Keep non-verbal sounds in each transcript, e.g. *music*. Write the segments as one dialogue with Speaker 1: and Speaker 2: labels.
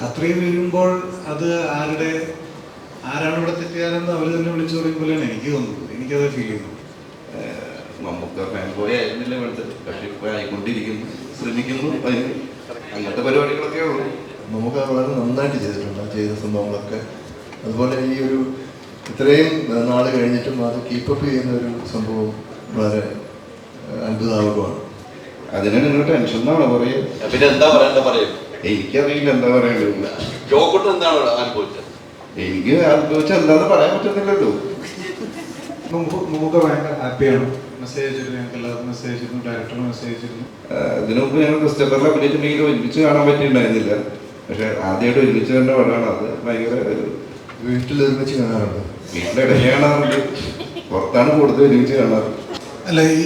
Speaker 1: ഖത്രി വീഴുമ്പോൾ അത് ആരുടെ ആരാണ് ഇവിടെ തെറ്റുകാരെന്ന് അവർ തന്നെ വിളിച്ചു പറയുമ്പോഴാണ് എനിക്ക് തോന്നുന്നത്. എനിക്കത് ഫീൽ ചെയ്യുന്നു.
Speaker 2: നമുക്ക് ഫാൻ ബോയ് ആയിരുന്നില്ല വേണ്ടത് പക്ഷെ ഇപ്പൊ ആയിക്കൊണ്ടിരിക്കുന്നു. ശ്രമിക്കുന്നു. അങ്ങനത്തെ പരിപാടികളൊക്കെ ഉള്ളൂ.
Speaker 3: നമുക്ക് വളരെ നന്നായിട്ട് ചെയ്തിട്ടുണ്ട്. ആ ചെയ്ത സംഭവങ്ങളൊക്കെ. അതുപോലെ ഈ ഒരു ഇത്രയും നാൾ കഴിഞ്ഞിട്ടും അത് കീപ്പപ്പ് ചെയ്യുന്ന ഒരു സംഭവം വളരെ അത്ഭുതാവുകയാണ് അത്ഭുതാവകമാണ്.
Speaker 2: അതിന് നിങ്ങൾ ടെൻഷൻ എന്നാണ് പറയുക?
Speaker 4: പിന്നെ എന്താ പറയണ്ട പറയും.
Speaker 2: എനിക്കറിയില്ല എന്താ പറയണ്ടത്
Speaker 4: ജോക്കുട്ട് എന്താണ് അനുഭവിച്ചത്?
Speaker 2: എനിക്ക് അനുഭവിച്ച എന്താന്ന് പറയാൻ പറ്റുന്നില്ലല്ലോ
Speaker 1: നമുക്ക് ഭയങ്കര ഹാപ്പിയാണ്. മെസ്സേജ് അയച്ചിരുന്നു ഞങ്ങൾക്ക് എല്ലാവർക്കും മെസ്സേജ്
Speaker 2: ഇതിനു മുമ്പ് ഞങ്ങൾ ക്രിസ്റ്റഫറിൽ അഭിനയിച്ചിട്ടുണ്ടെങ്കിൽ ഒരുമിച്ച് കാണാൻ പറ്റിയിട്ടുണ്ടായിരുന്നില്ല. പക്ഷെ ആദ്യമായിട്ട് ഒരുമിച്ച് കണ്ട പടമാണ് അത്. ഭയങ്കര ഒരു
Speaker 3: വീട്ടിൽ ഒരുമിച്ച് കാണാറുണ്ട്
Speaker 2: വീട്ടിലിടയിൽ കാണാറുണ്ട്. പുറത്താണ് കൂടുതൽ ഒരുമിച്ച് കാണാറ്.
Speaker 1: അല്ല ഈ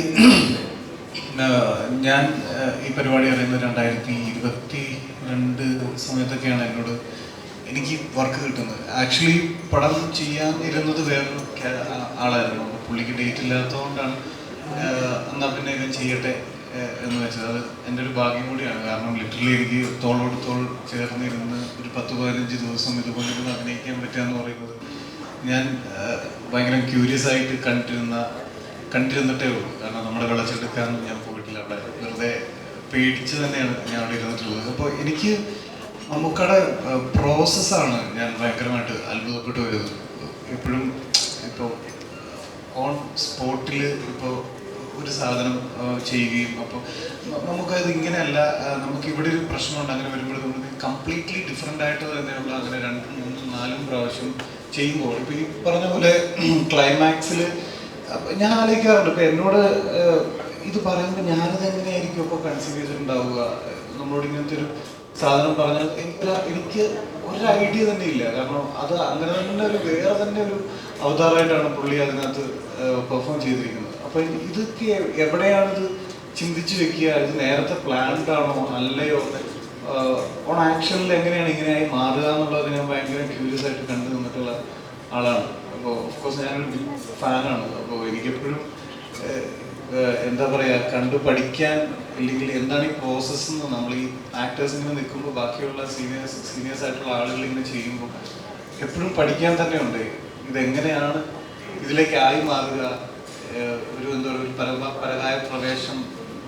Speaker 1: ഞാൻ ഈ പരിപാടി അറിയുന്നത് രണ്ടായിരത്തി ഇരുപത്തി സമയത്തൊക്കെയാണ് എന്നോട് എനിക്ക് വർക്ക് കിട്ടുന്നത്. ആക്ച്വലി പടം ചെയ്യാൻ ഇരുന്നത് വേറൊരു ആളായിരുന്നു. അപ്പോൾ പുള്ളിക്ക് ഡേറ്റ് ഇല്ലാത്തതുകൊണ്ടാണ് എന്നാൽ പിന്നെ ഇത് ചെയ്യട്ടെ എന്ന് വെച്ചത്. അത് എന്റെ ഒരു ഭാഗ്യം കൂടിയാണ്. കാരണം ലിറ്ററലി എനിക്ക് തോളോട് തോൾ ചേർന്നിരുന്ന് ഒരു പത്ത് പതിനഞ്ച് ദിവസം ഇതുപോലെ ഇരുന്ന് അഭിനയിക്കാൻ പറ്റുക എന്ന് പറയുന്നത് ഞാൻ ഭയങ്കര ക്യൂരിയസ് ആയിട്ട് കണ്ടിരുന്ന കണ്ടിരുന്നിട്ടേ ഉള്ളൂ. കാരണം നമ്മുടെ വിളച്ചെടുക്കാനൊന്നും ഞാൻ പോയിട്ടില്ല. അവിടെ വെറുതെ പേടിച്ച് തന്നെയാണ് ഞാൻ അവിടെ ഇരുന്നിട്ടുള്ളത്. അപ്പോൾ എനിക്ക് നമുക്കടെ പ്രോസസ്സാണ് ഞാൻ ഭയങ്കരമായിട്ട് അത്ഭുതപ്പെട്ടു വരുന്നത് എപ്പോഴും ഇപ്പോൾ ഓൺ സ്പോട്ടിൽ ഇപ്പോൾ ഒരു സാധനം ചെയ്യുകയും അപ്പോൾ നമുക്കത് ഇങ്ങനെയല്ല നമുക്ക് ഇവിടെ ഒരു പ്രശ്നമുണ്ട്. അങ്ങനെ വരുമ്പോൾ നമുക്ക് കംപ്ലീറ്റ്ലി ഡിഫറെന്റ് ആയിട്ട് തന്നെയുള്ള അങ്ങനെ രണ്ടും മൂന്നും നാലും പ്രാവശ്യം ചെയ്യുമ്പോൾ ഇപ്പോൾ ഈ പറഞ്ഞ പോലെ *clears throat* ക്ലൈമാക്സിൽ ഞാൻ ആലോചിക്കാറുണ്ട്. ഇപ്പം എന്നോട് ഇത് പറയുമ്പോൾ ഞാനത് എങ്ങനെയായിരിക്കും ഇപ്പോൾ കൺസീവ് ചെയ്തിട്ടുണ്ടാവുക? നമ്മളോട് ഇങ്ങനത്തെ ഒരു സാധനം പറഞ്ഞാൽ എനിക്ക് എനിക്ക് ഒരു ഐഡിയ തന്നെ ഇല്ല. കാരണം അത് അങ്ങനെ തന്നെ ഒരു വേറെ തന്നെ ഒരു അവതാരമായിട്ടാണ് പുള്ളി അതിനകത്ത് പെർഫോം ചെയ്തിരിക്കുന്നത്. അപ്പൊ ഇതൊക്കെ എവിടെയാണിത് ചിന്തിച്ചു വെക്കുക? ഇത് നേരത്തെ പ്ലാൻഡ് ആണോ? അല്ലയോ? ഓൺ ആക്ഷനിൽ എങ്ങനെയാണ് ഇങ്ങനെയായി മാറുക എന്നുള്ളത് ഞാൻ ഭയങ്കര ക്യൂരിയസ് ആയിട്ട് കണ്ടു നിന്നിട്ടുള്ള ആളാണ്. അപ്പോൾ ഓഫ് കോഴ്സ് ഞാനൊരു ഫാനാണ് അപ്പോൾ എനിക്കെപ്പോഴും എന്താ പറയാ കണ്ടു പഠിക്കാൻ അല്ലെങ്കിൽ എന്താണ് ഈ പ്രോസസ്സ് എന്ന് നമ്മൾ ഈ ആക്ടേഴ്സ് ഇങ്ങനെ നിൽക്കുമ്പോൾ ബാക്കിയുള്ള സീനിയേഴ്സ് സീനിയേഴ്സ് ആയിട്ടുള്ള ആളുകൾ ഇങ്ങനെ ചെയ്യുമ്പോൾ എപ്പോഴും പഠിക്കാൻ തന്നെ ഉണ്ട്. ഇതെങ്ങനെയാണ് ഇതിലേക്ക് ആയി മാറുക? ഒരു എന്താ പറയുക പരകായ പ്രവേശം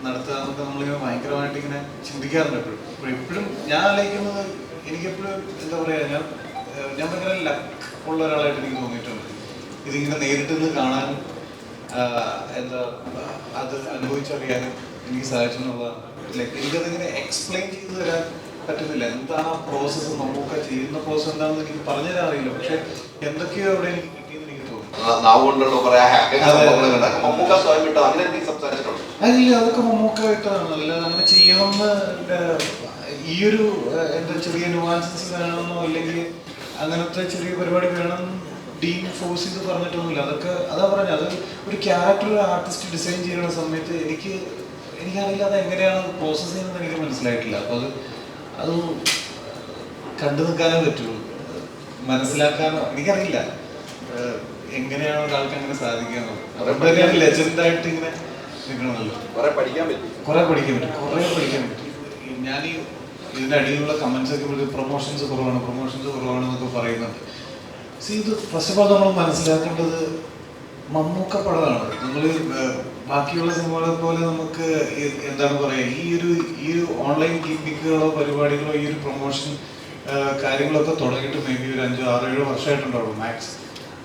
Speaker 1: നടത്തുക എന്നൊക്കെ നമ്മളിങ്ങനെ ഭയങ്കരമായിട്ട് ഇങ്ങനെ ചിന്തിക്കാറുണ്ട് എപ്പോഴും. അപ്പോൾ എപ്പോഴും ഞാൻ ആലോചിക്കുന്നത് എനിക്കെപ്പോഴും എന്താ പറയുക ഞാൻ ഞാൻ ഭയങ്കര ലക്ക് ഉള്ള ഒരാളായിട്ട് എനിക്ക് തോന്നിയിട്ടുണ്ട്. ഇതിങ്ങനെ നേരിട്ട് നിന്ന് കാണാനും എന്താ അത് അനുഭവിച്ചറിയാനും എനിക്ക് സാധിച്ചു എന്നുള്ളതാണ് ലൈക്ക് എനിക്കതിങ്ങനെ എക്സ്പ്ലെയിൻ ചെയ്തു തരാൻ പറ്റുന്നില്ല. എന്താണ് ആ പ്രോസസ്സ് നമുക്ക് ചെയ്യുന്ന പ്രോസസ്സ് എന്താണെന്ന് എനിക്ക് പറഞ്ഞു തരാൻ അറിയില്ല പക്ഷെ എന്തൊക്കെയോ അവിടെ എനിക്ക് കിട്ടിയെന്ന് എനിക്ക് തോന്നുന്നു.
Speaker 4: നാവ് കൊണ്ടുള്ള കുറെ ഹാക്കിംഗ്
Speaker 1: അതെ, അതെ.
Speaker 4: സംഭവങ്ങൾ ഉണ്ടാക്കും. മമ്മൂക്ക സ്വയം വിട്ടോ അങ്ങനെ എന്തെങ്കിലും സംസാരിച്ചിട്ടുണ്ടോ?
Speaker 1: അല്ല അതൊക്കെ മമ്മൂക്കായിട്ടാണ് അല്ല അങ്ങനെ ചെയ്യണമെന്ന് ഈ ഒരു എന്താ ചെറിയ നുവാൻസസ് വേണമെന്നോ അല്ലെങ്കിൽ അങ്ങനത്തെ ചെറിയ പരിപാടി വേണം ഡീൻ ഫോഴ്സ് ചെയ്ത് പറഞ്ഞിട്ടൊന്നുമില്ല. അതൊക്കെ അതാ പറഞ്ഞത് അത് ഒരു ക്യാരക്ടർ ഒരു ആർട്ടിസ്റ്റ് ഡിസൈൻ ചെയ്യുന്ന സമയത്ത് എനിക്ക് എനിക്കറിയില്ല അത് എങ്ങനെയാണ് പ്രോസസ്സ് ചെയ്യുന്നത് എനിക്ക് മനസ്സിലായിട്ടില്ല. അപ്പോൾ അത് അത് കണ്ടു നിൽക്കാനേ പറ്റുള്ളൂ മനസ്സിലാക്കാനോ എനിക്കറിയില്ല. എങ്ങനെയാണ് ഒരാൾക്ക് അങ്ങനെ സാധിക്കാനോ അതുകൊണ്ട് തന്നെയാണ് ലെജൻഡായിട്ട് ഇങ്ങനെ നിൽക്കണമല്ലോ.
Speaker 4: കുറെ പഠിക്കാൻ പറ്റും.
Speaker 1: കുറെ പഠിക്കാൻ പറ്റും. കുറെ പഠിക്കാൻ പറ്റും. ഞാൻ ഈ ഇതിന്റെ അടിയിലുള്ള കമന്റ്സ് ഒക്കെ പ്രൊമോഷൻസ് കുറവാണ് പ്രൊമോഷൻസ് കുറവാണ് എന്നൊക്കെ പറയുന്നുണ്ട്. ഫസ്റ്റ് ഓഫ് ഓൾ നമ്മൾ മനസ്സിലാക്കേണ്ടത് മമ്മൂക്ക പടമാണ് നമ്മൾ ബാക്കിയുള്ള സിനിമകളെ പോലെ നമുക്ക് എന്താണ് പറയുക ഈ ഒരു ഈ ഒരു ഓൺലൈൻ ഗിമ്മിക്കുകളോ പരിപാടികളോ ഈ ഒരു പ്രൊമോഷൻ കാര്യങ്ങളൊക്കെ തുടങ്ങിയിട്ട് മേ ബി ഒരു അഞ്ചോ ആറോ ഏഴോ വർഷമായിട്ടുണ്ടാവും മാക്സ്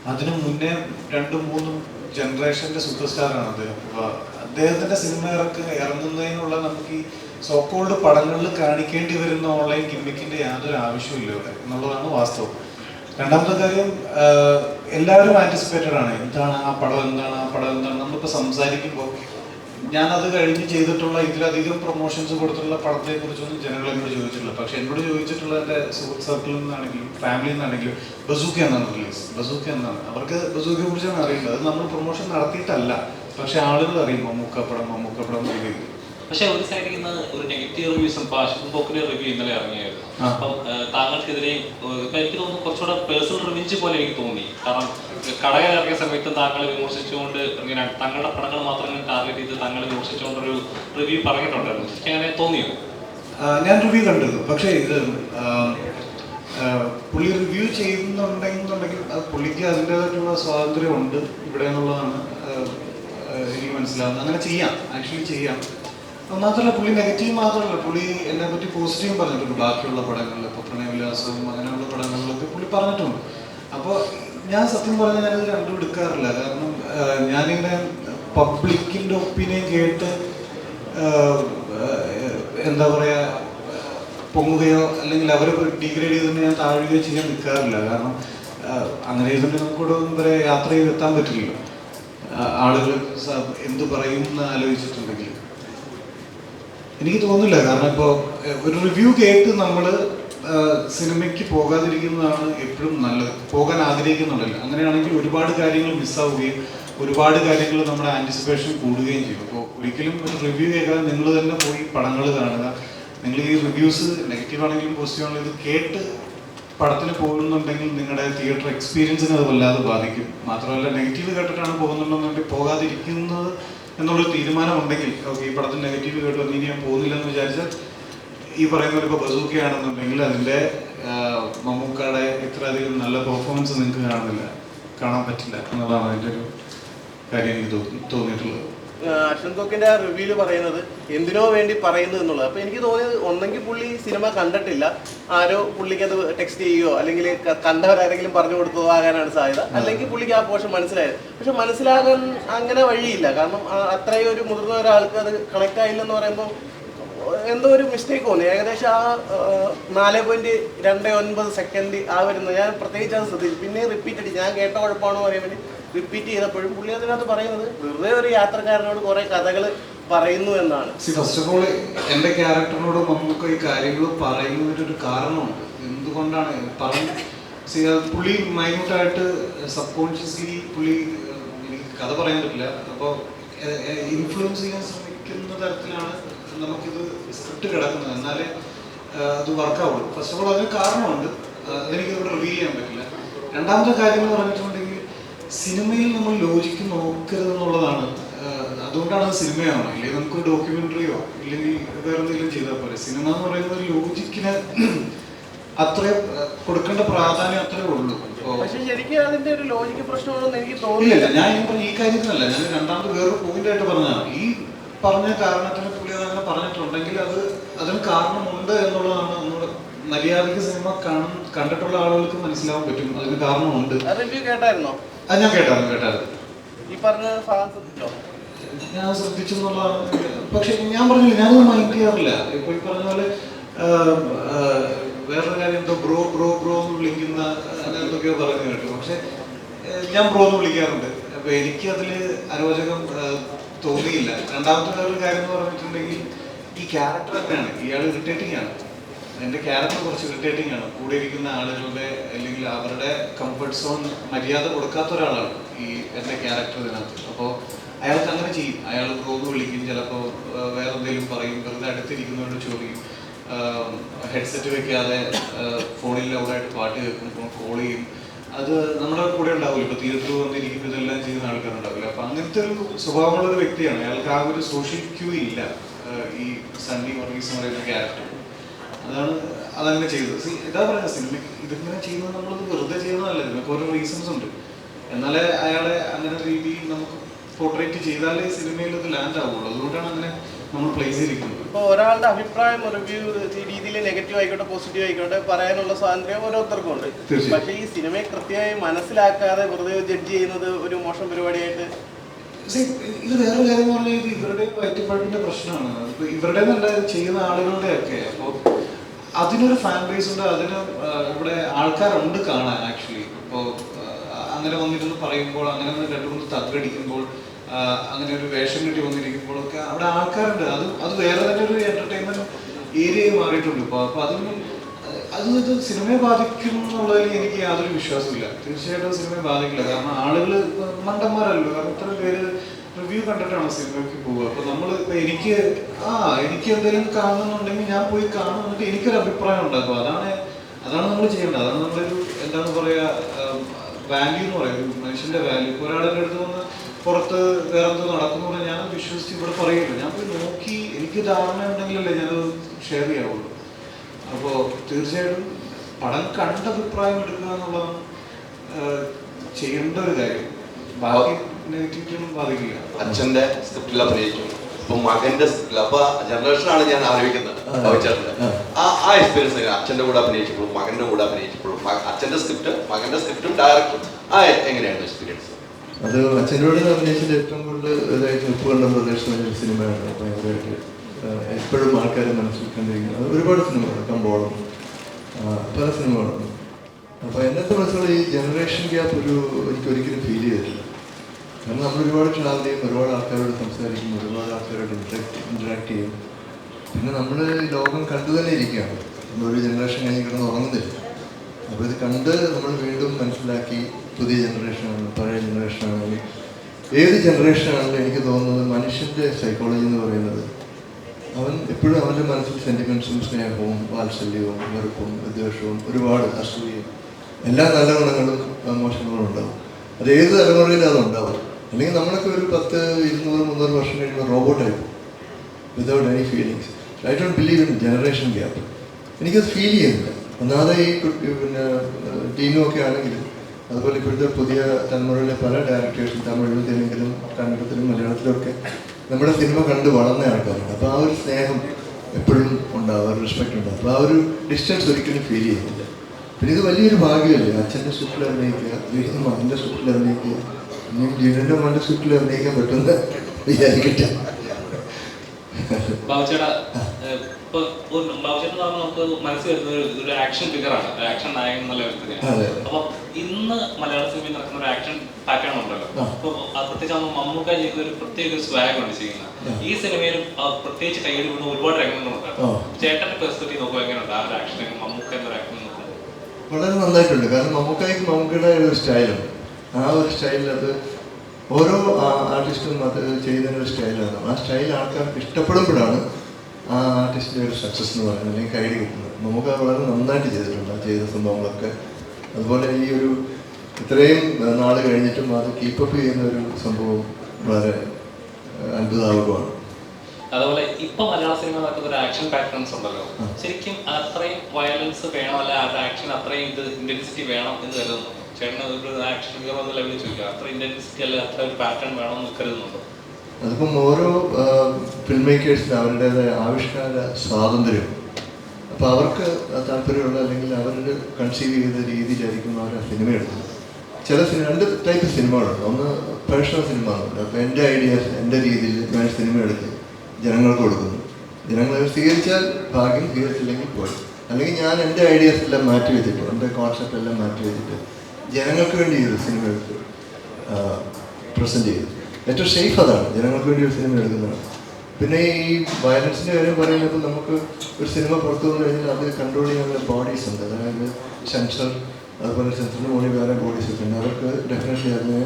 Speaker 1: അതിനു മുന്നേ രണ്ടും മൂന്നും ജനറേഷന്റെ സൂപ്പർ സ്റ്റാറാണ് അദ്ദേഹം. അപ്പൊ അദ്ദേഹത്തിന്റെ സിനിമ ഇറക്ക് ഇറങ്ങുന്നതിനുള്ള നമുക്ക് ഈ സോക്കോൾഡ് പടങ്ങളിൽ കാണിക്കേണ്ടി വരുന്ന ഓൺലൈൻ ഗിമ്മിക്കിന്റെ യാതൊരു ആവശ്യമില്ല എന്നുള്ളതാണ് വാസ്തവം. രണ്ടാമത്തെ കാര്യം എല്ലാവരും ആന്റിസിപ്പേറ്റഡ് ആണ്. എന്താണ് ആ പടം എന്താണ് ആ പടം എന്താണ്? നമ്മളിപ്പോൾ സംസാരിക്കുമ്പോൾ ഞാൻ അത് കഴിഞ്ഞ് ചെയ്തിട്ടുള്ള ഇതിലധികം പ്രൊമോഷൻസ് കൊടുത്തിട്ടുള്ള പടത്തെ കുറിച്ചൊന്നും ജനങ്ങൾ എന്നോട് ചോദിച്ചിട്ടില്ല. പക്ഷെ എന്നോട് ചോദിച്ചിട്ടുള്ള എന്റെ സുഹൃത്ത് സർക്കിളിൽ നിന്നാണെങ്കിലും ഫാമിലിയിൽ നിന്നാണെങ്കിലും ബസൂക്ക എന്നാണ് റിലീസ് ബസൂക്ക എന്നാണ്. അവർക്ക് ബസൂക്കയെ കുറിച്ചാണ് അറിയുന്നത് അത് നമ്മൾ പ്രൊമോഷൻ നടത്തിയിട്ടല്ല. പക്ഷെ ആളുകൾ അറിയും മമ്മൂക്ക പടം മമ്മൂക്ക പടം രീതിയിൽ
Speaker 5: പക്ഷെ ഒരു സൈഡിൽ നിന്ന് ഒരു നെഗറ്റീവ് റിവ്യൂസും പാഷൻ പോക്കിന്റെ റിവ്യൂ ഇന്നലെ ഇറങ്ങിയായിരുന്നു. അപ്പം താങ്കൾക്കെതിരെ എനിക്ക് തോന്നുന്നു കുറച്ചുകൂടെ പേഴ്സണൽ റിവെഞ്ച് പോലെ എനിക്ക് തോന്നി. കാരണം കടകൾ ഇറങ്ങിയ സമയത്ത് താങ്കൾ വിമർശിച്ചുകൊണ്ട് ഇങ്ങനെ തങ്ങളുടെ പടങ്ങൾ മാത്രം ടാർഗറ്റ് ചെയ്ത് താങ്കൾ വിമർശിച്ചുകൊണ്ടൊരു റിവ്യൂ പറഞ്ഞിട്ടുണ്ടായിരുന്നു. എനിക്ക് അങ്ങനെ തോന്നിയോ?
Speaker 1: ഞാൻ റിവ്യൂ കണ്ടു പക്ഷേ ഇത് പുള്ളി റിവ്യൂ ചെയ്യുന്നുണ്ടെന്നുണ്ടെങ്കിൽ അത് പുള്ളിക്ക് അതിന്റെതായിട്ടുള്ള സ്വാതന്ത്ര്യമുണ്ട് ഇവിടെ എന്നുള്ളതാണ് എനിക്ക് മനസ്സിലാവുന്നത്. അങ്ങനെ ചെയ്യാം. ആക്ച്വലി ചെയ്യാം. മാത്രമല്ല പുള്ളി നെഗറ്റീവ് മാത്രമല്ല. പുള്ളി എന്നെ പറ്റി പോസിറ്റീവ് പറഞ്ഞിട്ടുണ്ട്. ബാക്കിയുള്ള പടങ്ങളിൽ ഇപ്പോൾ പ്രണയവിലാസവും അങ്ങനെയുള്ള പടങ്ങളിലൊക്കെ പുള്ളി പറഞ്ഞിട്ടുണ്ട്. അപ്പോൾ ഞാൻ സത്യം പറഞ്ഞാൽ ഞാനത് രണ്ടും എടുക്കാറില്ല. കാരണം ഞാനിങ്ങനെ പബ്ലിക്കിന്റെ ഒപ്പീനിയൻ കേട്ട് എന്താ പറയുക പൊങ്ങുകയോ അല്ലെങ്കിൽ അവരെ ഡീഗ്രേഡ് ചെയ്തിട്ട് ഞാൻ താഴുകയോ ചെയ്യാൻ നിൽക്കാറില്ല കാരണം അങ്ങനെ ചെയ്തിട്ട് ഒന്നും വരെ യാത്ര ചെയ്തെത്താൻ പറ്റില്ലല്ലോ. ആളുകൾ എന്ത് പറയും എന്ന് ആലോചിച്ചിട്ടുണ്ടെങ്കിൽ. എനിക്ക് തോന്നുന്നില്ല. കാരണം ഇപ്പോൾ ഒരു റിവ്യൂ കേട്ട് നമ്മൾ സിനിമയ്ക്ക് പോകാതിരിക്കുന്നതാണ് എപ്പോഴും നല്ലത്. പോകാൻ ആഗ്രഹിക്കുന്നുണ്ടല്ലോ. അങ്ങനെയാണെങ്കിൽ ഒരുപാട് കാര്യങ്ങൾ മിസ്സാവുകയും ഒരുപാട് കാര്യങ്ങൾ നമ്മുടെ ആന്റിസിപ്പേഷൻ കൂടുകയും ചെയ്യും. അപ്പോൾ ഒരിക്കലും ഒരു റിവ്യൂ കേൾക്കാതെ നിങ്ങൾ തന്നെ പോയി പടങ്ങൾ കാണുക. നിങ്ങൾ ഈ റിവ്യൂസ് നെഗറ്റീവ് ആണെങ്കിലും പോസിറ്റീവ് ആണെങ്കിലും ഇത് കേട്ട് പടത്തിന് പോകുന്നുണ്ടെങ്കിൽ നിങ്ങളുടെ തിയേറ്റർ എക്സ്പീരിയൻസിനെ അത് വല്ലാതെ ബാധിക്കും. മാത്രമല്ല നെഗറ്റീവ് കേട്ടിട്ടാണ് പോകുന്നുണ്ടെന്നുണ്ടെങ്കിൽ പോകാതിരിക്കുന്നത് എന്നുള്ളൊരു തീരുമാനമുണ്ടെങ്കിൽ ഓക്കെ ഈ പടത്തിന് നെഗറ്റീവ് കേട്ട് ഇനി ഞാൻ പോകുന്നില്ല എന്ന് വിചാരിച്ചാൽ ഈ പറയുന്ന ഇപ്പോൾ ബസൂക്കയാണെന്നുണ്ടെങ്കിൽ അതിന്റെ മമ്മൂക്കയുടെ ഇത്രയധികം നല്ല പെർഫോമൻസ് നിങ്ങൾക്ക് കാണുന്നില്ല കാണാൻ പറ്റില്ല എന്നുള്ളതാണ് അതിന്റെ ഒരു കാര്യം എനിക്ക് തോന്നി തോന്നിയിട്ടുള്ളത്.
Speaker 6: അശ്വന്ത് തോക്കിന്റെ ആ റിവ്യൂൽ പറയുന്നത് എന്തിനോ വേണ്ടി പറയുന്നു എന്നുള്ളത്. അപ്പൊ എനിക്ക് തോന്നിയത് ഒന്നെങ്കിൽ പുള്ളി സിനിമ കണ്ടിട്ടില്ല. ആരോ പുള്ളിക്ക് അത് ടെക്സ്റ്റ് ചെയ്യുകയോ അല്ലെങ്കിൽ കണ്ടവരാരെങ്കിലും പറഞ്ഞു കൊടുത്തോ ആകാനാണ് സാധ്യത. അല്ലെങ്കിൽ പുള്ളിക്ക് ആ പോഷൻ മനസ്സിലായത്. പക്ഷെ മനസ്സിലാകാൻ അങ്ങനെ വഴിയില്ല. കാരണം അത്രയും ഒരു മുതിർന്ന ഒരാൾക്ക് അത് കണക്ട് ആയില്ലെന്ന് പറയുമ്പോൾ എന്തോ ഒരു മിസ്റ്റേക്ക് തോന്നി. ഏകദേശം ആ നാല് പോയിന്റ് രണ്ട് ഒൻപത് സെക്കൻഡ് ആ വരുന്നത് ഞാൻ പ്രത്യേകിച്ച് അത് ശ്രദ്ധിച്ചു പിന്നെ റിപ്പീറ്റ് അടിച്ചു. ഞാൻ കേട്ട കുഴപ്പമാണോ പറയാൻ വേണ്ടി റിപ്പീറ്റ് ചെയ്തപ്പോഴും പുള്ളി അതിനകത്ത് പറയുന്നത് വെറുതെ ഒരു യാത്രക്കാരനോട് കുറെ കഥകൾ പറയുന്നു എന്നാണ്.
Speaker 1: ഫസ്റ്റ് ഓഫ് ഓൾ എന്റെ ക്യാരക്ടറിനോട് നമുക്ക് ഈ കാര്യങ്ങൾ പറയുന്നതിനൊരു കാരണമുണ്ട്. എന്തുകൊണ്ടാണ്? പുള്ളി മൈന്യൂട്ടായിട്ട് സബ് കോൺഷ്യസ്ലി പുള്ളി എനിക്ക് കഥ പറയാൻ പറ്റില്ല. അപ്പോൾ ഇൻഫ്ലുവൻസ് ചെയ്യാൻ ശ്രമിക്കുന്ന തരത്തിലാണ് നമുക്കിത് സ്ക്രിപ്റ്റ് കിടക്കുന്നത്. എന്നാലേ അത് അത് വർക്കാവുള്ളൂ ഫസ്റ്റ് ഓഫ് ഓൾ അതിന് കാരണമുണ്ട്. ഏഹ്, അതെനിക്ക് ഇവിടെ റിവീൽ ചെയ്യാൻ പറ്റില്ല. രണ്ടാമത്തെ കാര്യം എന്ന് പറഞ്ഞിട്ടുണ്ടെങ്കിൽ സിനിമയിൽ നമ്മൾ ലോജിക്ക് നോക്കരുത് എന്നുള്ളതാണ് അതുകൊണ്ടാണ് അത് സിനിമയാണ്? ഇല്ലെങ്കിൽ നമുക്ക് ഡോക്യുമെന്ററിയോ? ഇല്ലെങ്കിൽ വേറെ എന്തെങ്കിലും ചെയ്താൽ പോലെ സിനിമ എന്ന് പറയുന്നത് ലോജിക്കിന് *clears throat* അത്ര കൊടുക്കേണ്ട പ്രാധാന്യം അത്രേ ഉള്ളൂ.
Speaker 6: പക്ഷെ ശരിക്കും അതിന്റെ ഒരു ലോജിക്ക് പ്രശ്നമാണെന്ന് എനിക്ക്
Speaker 1: ഞാൻ ഈ കാര്യത്തിനല്ല ഞാൻ രണ്ടാമത് വേറൊരു പോയിന്റ് ആയിട്ട് പറഞ്ഞതാണ്. ഈ പറഞ്ഞ കാരണത്തിന് പുള്ളി അങ്ങനെ പറഞ്ഞിട്ടുണ്ടെങ്കിൽ അത് അതിന് കാരണമുണ്ട് എന്നുള്ളതാണ് നമ്മുടെ മര്യാദയ്ക്ക് സിനിമ കാണും കണ്ടിട്ടുള്ള ആളുകൾക്ക് മനസ്സിലാവാൻ പറ്റും. അതിന് കാരണമുണ്ട്.
Speaker 6: കേട്ടായിരുന്നോ?
Speaker 1: അത് ഞാൻ കേട്ടായിരുന്നു കേട്ടായിരുന്നു
Speaker 6: ഈ പറഞ്ഞ സാധനം ശ്രദ്ധിച്ചോ?
Speaker 1: ഞാൻ ശ്രദ്ധിച്ചു എന്നുള്ളതാണ് പക്ഷെ ഞാൻ പറഞ്ഞില്ല ഞാനത് മൈൻഡ് ചെയ്യാറില്ല. ഇപ്പൊ ഈ പറഞ്ഞ പോലെ വേറൊരു കാര്യം എന്തോ ബ്രോ ബ്രോ ബ്രോ എന്ന് വിളിക്കുന്ന അങ്ങനെ എന്തൊക്കെയോ പറഞ്ഞു കേട്ടു. പക്ഷെ ഞാൻ ബ്രോ എന്ന് വിളിക്കാറുണ്ട്. അപ്പൊ എനിക്ക് അതിൽ അരോചകം തോന്നിയില്ല. രണ്ടാമത്തെ ഒരു കാര്യം എന്ന് പറഞ്ഞിട്ടുണ്ടെങ്കിൽ ഈ ക്യാരക്ടർ തന്നെയാണ്. ഇയാൾ ഇറിറ്റേറ്റിംഗ് ആണ്. എന്റെ ക്യാരക്ടർ കുറച്ച് ഇറിറ്റേറ്റിംഗ് ആണ്. കൂടെ ഇരിക്കുന്ന ആളുകളുടെ അല്ലെങ്കിൽ അവരുടെ കംഫർട്ട് സോൺ മര്യാദ കൊടുക്കാത്ത ഒരാളാണ് ഈ എന്റെ ക്യാരക്ടർ ഇതിനകത്ത്. അപ്പോൾ അയാൾക്ക് അങ്ങനെ ചെയ്യും. അയാൾ റോഗ് വിളിക്കും ചിലപ്പോൾ വേറെ എന്തെങ്കിലും പറയും. വെറുതെ അടുത്തിരിക്കുന്നവരോട് ചോദിക്കും. ഹെഡ്സെറ്റ് വെക്കാതെ ഫോണിൽ ലൗഡായിട്ട് പാട്ട് കേൾക്കും കോൾ ചെയ്യും. അത് നമ്മുടെ കൂടെ ഉണ്ടാവില്ല. ഇപ്പോൾ തിയേറ്ററിൽ വന്നിരിക്കുമ്പോൾ ഇതെല്ലാം ചെയ്യുന്ന ആൾക്കാരുണ്ടാവില്ല. അപ്പൊ അങ്ങനത്തെ ഒരു സ്വഭാവമുള്ള ഒരു വ്യക്തിയാണ്. അയാൾക്ക് ആ ഒരു സോഷ്യൽ ക്യൂ ഇല്ല ഈ സണ്ണി വർഗീസ് എന്ന് പറയുന്ന ക്യാരക്ടർ അതാണ് അതങ്ങനെ ചെയ്തത്. സി ഇതാ പറയുന്നത് സിനിമ ഇതിങ്ങനെ ചെയ്യുന്നത് നമ്മളത് വെറുതെ ചെയ്യുന്നതല്ല ഇതിനൊക്കെ ഓരോ റീസൺസ് ഉണ്ട്. എന്നാലേ അയാളെ അങ്ങനെ രീതിയിൽ നമുക്ക് പോർട്രേറ്റ് ചെയ്താലേ സിനിമയിൽ അത് ലാൻഡ് ആവുള്ളൂ. അതുകൊണ്ടാണ് അങ്ങനെ നമ്മൾ പ്ലേസ് ചെയ്തിരിക്കുന്നത്.
Speaker 6: ഇപ്പോൾ ഒരാളുടെ അഭിപ്രായം റിവ്യൂ ഈ രീതിയിൽ നെഗറ്റീവ് ആയിക്കോട്ടെ പോസിറ്റീവ് ആയിക്കോട്ടെ പറയാനുള്ള സ്വാതന്ത്ര്യം ഓരോരുത്തർക്കും ഉണ്ട്. പക്ഷേ ഈ സിനിമയെ കൃത്യമായി മനസ്സിലാക്കാതെ വെറുതെ ജഡ്ജ് ചെയ്യുന്നത് ഒരു മോശം പരിപാടിയായിട്ട്
Speaker 1: ഇത് വേറെ കാര്യം പറഞ്ഞാൽ ഇത് ഇവരുടെ വയറ്റിപ്പഴപ്പിന്റെ പ്രശ്നമാണ്. ഇവരുടെ നല്ല ചെയ്യുന്ന ആളുകളുടെ ഒക്കെ അപ്പോൾ അതിനൊരു ഫാൻ ബേസ് ഉണ്ട് അതിന് ഇവിടെ ആൾക്കാരുണ്ട് കാണാൻ ആക്ച്വലി ഇപ്പോൾ അങ്ങനെ വന്നിരുന്ന് പറയുമ്പോൾ അങ്ങനെ ഒന്ന് രണ്ടു മൂന്ന് തగ్గടിക്കുമ്പോൾ അങ്ങനെ ഒരു വേഷം കിട്ടി വന്നിരിക്കുമ്പോഴൊക്കെ അവിടെ ആൾക്കാരുണ്ട്. അത് അത് വേറെ തന്നെ ഒരു എന്റർടൈൻമെന്റ് ഏരിയയായി മാറിയിട്ടുണ്ട്. ഇപ്പോൾ അപ്പോൾ അതിന് അത് ഇത് സിനിമയെ ബാധിക്കും എന്നുള്ളതിൽ എനിക്ക് യാതൊരു വിശ്വാസമില്ല. തീർച്ചയായിട്ടും സിനിമയെ ബാധിക്കില്ല. കാരണം ആളുകൾ മണ്ടന്മാരല്ലോ. കാരണം പേര് റിവ്യൂ കണ്ടിട്ടാണ് സിനിമയ്ക്ക് പോവുക? അപ്പൊ നമ്മൾ ഇപ്പൊ എനിക്ക് ആ എനിക്ക് എന്തെങ്കിലും കാണുന്നുണ്ടെങ്കിൽ ഞാൻ പോയി കാണും എന്നിട്ട് എനിക്കൊരു അഭിപ്രായം ഉണ്ടാക്കും. അതാണ് അതാണ് നമ്മൾ ചെയ്യേണ്ടത്. അതാണ് നമ്മളൊരു എന്താണ് പറയാ വാല്യൂ എന്ന് ഒരു മനുഷ്യന്റെ വാല്യൂ ഒരാളുടെ അടുത്ത് വന്ന് പുറത്ത് വേറെ എന്തോ നടക്കുന്നു ഞാൻ വിശ്വസിച്ച് ഇവിടെ പറയില്ല. ഞാൻ പോയി നോക്കി എനിക്ക് ധാരണ ഉണ്ടെങ്കിലല്ലേ ഞാനത് ഷെയർ ചെയ്യാവുള്ളൂ. അപ്പോൾ തീർച്ചയായിട്ടും പടം കണ്ട അഭിപ്രായം എടുക്കുക എന്നുള്ളതാണ് ചെയ്യേണ്ട ഒരു കാര്യം. ബാക്കി നെഗറ്റിവിറ്റിയൊന്നും ബാധിക്കില്ല
Speaker 4: അച്ഛന്റെ സ്ക്രിപ്റ്റിൽ അഭിനയിക്കും. ഇപ്പൊ മകന്റെ സ്ക്രിപ്റ്റിൽ അപ്പൊ ജനറേഷനാണ് ഞാൻ ആലോചിക്കുന്നത്
Speaker 3: ആ.
Speaker 4: ഭവിച്ചേട്ടന്റെ
Speaker 3: ആ.
Speaker 4: ആ ആ എക്സ്പീരിയൻസ് അച്ഛന്റെ കൂടെ അഭിനയിച്ചപ്പോഴും മകന്റെ കൂടെ അഭിനയിച്ചപ്പോഴും അച്ഛന്റെ സ്ക്രിപ്റ്റ് മകന്റെ സ്ക്രിപ്റ്റും ഡയറക്ടറും ആ എങ്ങനെയാണ് എക്സ്പീരിയൻസ്
Speaker 3: അത് അച്ഛനോട് അഭിനയിച്ചതിൽ ഏറ്റവും കൂടുതൽ ഇതായിട്ട് ഉപ്പുകണ്ട പ്രദേശം ഒരു സിനിമയാണ്. ഭയങ്കരമായിട്ട് എപ്പോഴും ആൾക്കാർ മനസ്സിൽ കണ്ടിരിക്കുന്നത് അത് ഒരുപാട് സിനിമകൾ കമ്പോളം പല സിനിമകളുണ്ട് അപ്പോൾ എന്നെ സംബന്ധിച്ചുള്ള ഈ ജനറേഷൻ ഗ്യാപ്പ് ഒരു എനിക്ക് ഒരിക്കലും ഫീൽ ചെയ്തിട്ടില്ല. കാരണം നമ്മൾ ഒരുപാട് ട്രാവൽ ചെയ്യും ഒരുപാട് ആൾക്കാരോട് സംസാരിക്കും ഒരുപാട് ആൾക്കാരോട് ഇൻട്രാക്ട് ഇൻട്രാക്ട് ചെയ്യും. പിന്നെ നമ്മൾ ലോകം കണ്ടു തന്നെ ഇരിക്കുകയാണ്. നമ്മളൊരു ജനറേഷൻ കഴിഞ്ഞ് കിടന്ന് ഉറങ്ങുന്നില്ല. അപ്പോൾ ഇത് കണ്ട് നമ്മൾ വീണ്ടും മനസ്സിലാക്കി പുതിയ ജനറേഷനാണ് പഴയ ജനറേഷനാണെങ്കിൽ ഏത് ജനറേഷനാണെങ്കിലും എനിക്ക് തോന്നുന്നത് മനുഷ്യന്റെ സൈക്കോളജി എന്ന് പറയുന്നത്. അവൻ എപ്പോഴും അവന്റെ മനസ്സിൽ സെന്റിമെൻസും സ്നേഹവും വാത്സല്യവും വെറുപ്പും വിദ്വേഷവും ഒരുപാട് അസൂയയും എല്ലാ നല്ല ഗുണങ്ങളും മോശങ്ങളും ഉണ്ടാവും. അത് ഏത് തലമുറയിലും അതുണ്ടാവും അല്ലെങ്കിൽ നമ്മളൊക്കെ ഒരു പത്ത് ഇരുന്നൂറ് മുന്നൂറ് വർഷം കഴിയുമ്പോൾ റോബോട്ടായി without any feelings I don't believe in generation gap എനിക്കത് ഫീൽ ചെയ്യുന്നില്ല. ഒന്നാമതെ ഈ പിന്നെ ടീമും ഒക്കെ ആണെങ്കിലും അതുപോലെ ഇപ്പോഴത്തെ പുതിയ തലമുറയിലെ പല ഡയറക്ടേഴ്സും തമിഴിലും തെലുങ്കിലും കന്നഡത്തിലും മലയാളത്തിലും ഒക്കെ നമ്മുടെ സിനിമ കണ്ട് വളർന്ന ആൾക്കാരുണ്ട്. അപ്പോൾ ആ ഒരു സ്നേഹം എപ്പോഴും ഉണ്ടാവും ഒരു റെസ്പെക്ട് ഉണ്ടാവും. അപ്പോൾ ആ ഒരു ഡിസ്റ്റൻസ് ഒരിക്കലും ഫീൽ ചെയ്യുന്നില്ല പിന്നെ ഇത് വലിയൊരു ഭാഗ്യമല്ലേ? അച്ഛന്റെ സുഖത്തിൽ അഭിനയിക്കുക വീണ്ടും മകന്റെ സുഖത്തിൽ അഭിനയിക്കുക ഇനിയും ജീവന്റെ മകന്റെ സ്ക്രിപ്റ്റിൽ അഭിനയിക്കാൻ പറ്റുമെന്ന് വിചാരിക്കട്ടെ.
Speaker 5: ബാബുച്ചേട്ടാ ഇപ്പൊ ബാബുച്ചേട്ടൻ എന്ന് പറഞ്ഞാൽ നമുക്ക് മനസ്സിൽ വരുന്ന ഒരു ഒരു ആക്ഷൻ ഫിഗറാണ് ഒരു ആക്ഷൻ നായകൻ എന്നുള്ള ഒരു അപ്പോൾ ഇന്ന് മലയാള സിനിമയിൽ നടക്കുന്ന ഒരു ആക്ഷൻ പാറ്റേൺ ഉണ്ടല്ലോ. അപ്പോൾ പ്രത്യേകിച്ച് നമ്മൾ മമ്മൂക്ക ചെയ്ത ഒരു പ്രത്യേക ഒരു സ്വാഗ് ഉണ്ട് ചെയ്യുന്നത് ഈ സിനിമയിൽ പ്രത്യേകിച്ച് കൈയ്യടി വീണ ഒരുപാട് രംഗങ്ങളുണ്ട് ചേട്ടന്റെ പെർസ്പെക്റ്റീവ് നോക്കുമ്പോൾ എങ്ങനെയുണ്ട്? ആ ഒരു ആക്ഷൻ മമ്മൂക്ക എന്നൊരു ആക്ഷൻ നോക്കുമ്പോൾ
Speaker 3: വളരെ നന്നായിട്ടുണ്ട്. കാരണം മമ്മൂക്കായി മമ്മൂക്കയുടെ ഒരു സ്റ്റൈലുണ്ട് ആ ഒരു സ്റ്റൈലിൽ അത് ഓരോ ആർട്ടിസ്റ്റും അത് ചെയ്യുന്ന ഒരു സ്റ്റൈലാണ്. ആ സ്റ്റൈൽ ആൾക്കാർക്ക് ഇഷ്ടപ്പെടുമ്പോഴാണ് ആ ആർട്ടിസ്റ്റിന്റെ ഒരു സക്സസ് എന്ന് പറയുന്നത് അല്ലെങ്കിൽ കൈ കിട്ടുന്നത്. മമ്മൂക്ക വളരെ നന്നായിട്ട് ചെയ്തിട്ടുണ്ട്. ആ ചെയ്ത സംഭവങ്ങളൊക്കെ. അതുപോലെ ഈ ഒരു ഇത്രയും നാൾ കഴിഞ്ഞിട്ടും അത് കീപ്പപ്പ് ചെയ്യുന്ന ഒരു സംഭവം വളരെ അത്ഭുതാവുകയാണ്
Speaker 5: അതുപോലെ ഇപ്പൊ മലയാള സിനിമ നടക്കുന്ന ഒരു ആക്ഷൻ പാറ്റേൺസ് ഉണ്ടല്ലോ. ശരിക്കും അത്രയും വയലൻസ് വേണം അല്ലെ ആക്ഷൻ അത്രയും ഇത് ഇന്റൻസിറ്റി വേണം എന്ന് കരുതുന്നു ആക്ഷൻ അത്ര അത്ര ഒരു പാറ്റേൺ
Speaker 3: അതിപ്പം ഓരോ ഫിൽം മേക്കേഴ്സിന് അവരുടേതായ ആവിഷ്കാര സ്വാതന്ത്ര്യം. അപ്പോൾ അവർക്ക് താല്പര്യമുള്ള അല്ലെങ്കിൽ അവരുടെ കൺസീവ് ചെയ്ത രീതിയിലായിരിക്കും അവർ ആ സിനിമ എടുക്കുന്നത് ചില സിനിമ രണ്ട് ടൈപ്പ് സിനിമകളുണ്ട്. ഒന്ന് പേഴ്സണൽ സിനിമ എന്നുണ്ട് അപ്പോൾ എന്റെ ഐഡിയാസ് എന്റെ രീതിയിൽ ഞാൻ സിനിമ എടുത്ത് ജനങ്ങൾക്ക് കൊടുക്കുന്നു. ജനങ്ങൾ സ്വീകരിച്ചാൽ ഭാഗ്യം സ്വീകരിച്ചില്ലെങ്കിൽ പോയി അല്ലെങ്കിൽ ഞാൻ എന്റെ ഐഡിയാസ് എല്ലാം മാറ്റി വെച്ചിട്ട് എന്റെ കോൺസെപ്റ്റ് എല്ലാം മാറ്റി വെച്ചിട്ട് ജനങ്ങൾക്ക് വേണ്ടി ഒരു സിനിമ എടുത്ത്. പ്രസന്റ് ചെയ്തു. ഏറ്റവും സേഫ് അതാണ്. ജനങ്ങൾക്ക് വേണ്ടി ഒരു സിനിമ എടുക്കുന്നതാണ്. പിന്നെ ഈ വയലൻസിന്റെ കാര്യം പറയുമ്പോൾ നമുക്ക് ഒരു സിനിമ പുറത്തു വന്നു കഴിഞ്ഞാൽ അത് കൺട്രോൾ ചെയ്യാനുള്ള ബോഡീസ് ഉണ്ട്. അതായത് സെൻസർ അതുപോലെ സെൻസറിന് മുകളിൽ വേറെ ബോഡീസ് ഉണ്ട്. അവർക്ക് ഡെഫിനറ്റ്ലി അതിനെ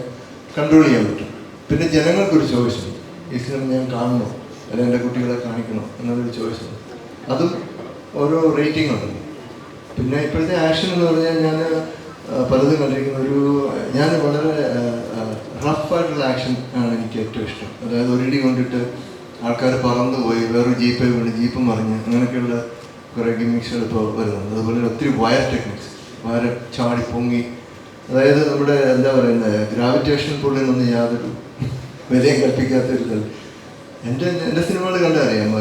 Speaker 3: കൺട്രോൾ ചെയ്യാൻ പറ്റും. പിന്നെ ജനങ്ങൾക്കൊരു ചോയ്സ് ഉണ്ട്. ഈ സിനിമ ഞാൻ കാണണോ അല്ലെങ്കിൽ എന്റെ കുട്ടികളെ കാണിക്കണോ എന്നുള്ളൊരു ചോയ്സ് ഉണ്ട്. അതും ഓരോ റേറ്റിംഗ് ഉണ്ട്. പിന്നെ ഇപ്പോഴത്തെ ആക്ഷൻ എന്ന് പറഞ്ഞാൽ ഞാൻ പലതും കണ്ടിരിക്കുന്ന ഒരു ഞാൻ വളരെ റഫായിട്ടുള്ള ആക്ഷൻ ആണ് എനിക്ക് ഏറ്റവും ഇഷ്ടം. അതായത് ഒരിടി കൊണ്ടിട്ട് ആൾക്കാർ പറന്നു പോയി വേറൊരു ജീപ്പ് വീണ് ജീപ്പ് മറിഞ്ഞ് അങ്ങനെയൊക്കെയുള്ള കുറേ ഗിമിക്സുകൾ ഇപ്പോൾ വരുന്നുണ്ട്. അതുപോലെ ഒത്തിരി വയർ ടെക്നിക്സ് വയർ ചാടി പൊങ്ങി. അതായത് നമ്മുടെ എന്താ പറയുന്നത് ഗ്രാവിറ്റേഷൻ പുള്ളിൽ നിന്ന് യാതൊരു *laughs* വിലയും കൽപ്പിക്കാത്ത ഒരു തരം എന്റെ എന്റെ സിനിമകൾ കണ്ടറിയാം